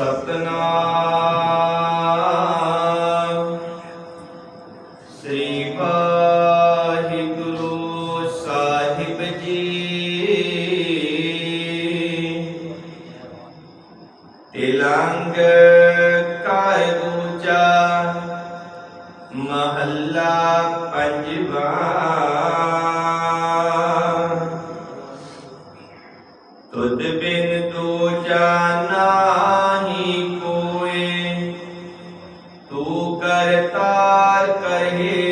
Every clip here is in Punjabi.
ਸਤਨਾਮ। ਸ੍ਰੀ ਵਾਹਿਗੁਰੂ ਸਾਹਿਬ ਜੀ। ਤਿਲੰਗ ਕਰ ਦੂਜਾ ਮਹੱਲਾ ਪੰਜਵਾ। ਤੁਧ ਬਿਨ ਦੂਜਾ ਨਾਹੀ Yeah.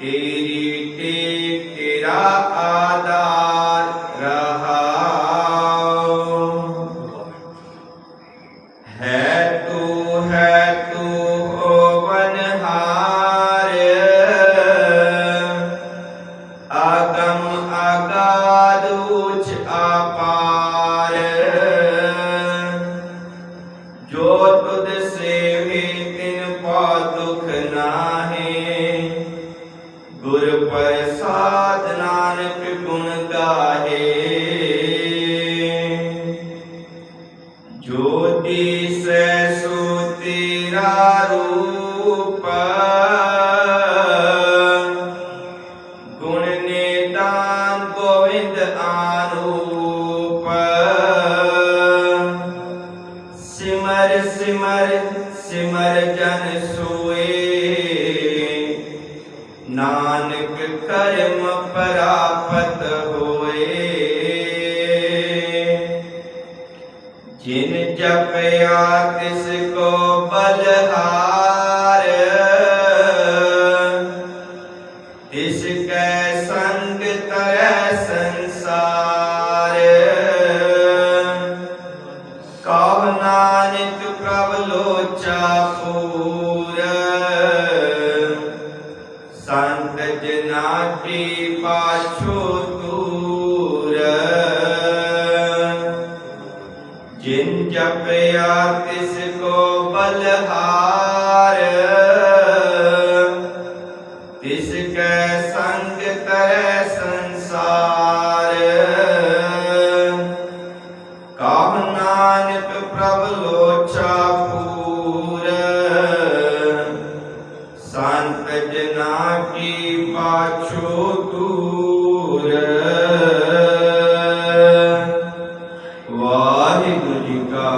ਤੇਰੀ ਟੇਕ ਤੇਰਾ ਆਦਾਰ ਗੁਰ ਪ੍ਰਸਾਦ ਨਾਨਕ ਗੁਣ ਗਾਹੇ। ਜੋ ਦਿਸੈ ਸੋ ਤੇਰਾ ਰੂਪ ਨਾਨਕ ਕਰਮ ਪ੍ਰਾਪਤ ਹੋਏ। ਜਿਨ ਜਪਿਆ ਤਿਸ ਕੋ ਬਲਹਾਰ ਤਿਸ ਕੈ ਸੰਤ ਜਨਾ ਕੀ ਪਾਛੋ ਦੂਰ। ਜਿਨ ਜਪਿਆ ਤਿਸ ਕੋ ਬਲਹਾਰ। ਤਿਸ ਕੈ ਸੰਗ ਤਰੈ ਸੰਸਾਰ। ਕਾਮ ਨਾਨਕ ਪ੍ਰਭ ਲੋਚਾ ਅੰਤ ਜਨਾ ਕੀ ਪਾਛੋ ਦੂਰ। ਵਾਹਿਗੁਰੂ ਜੀ ਕਾ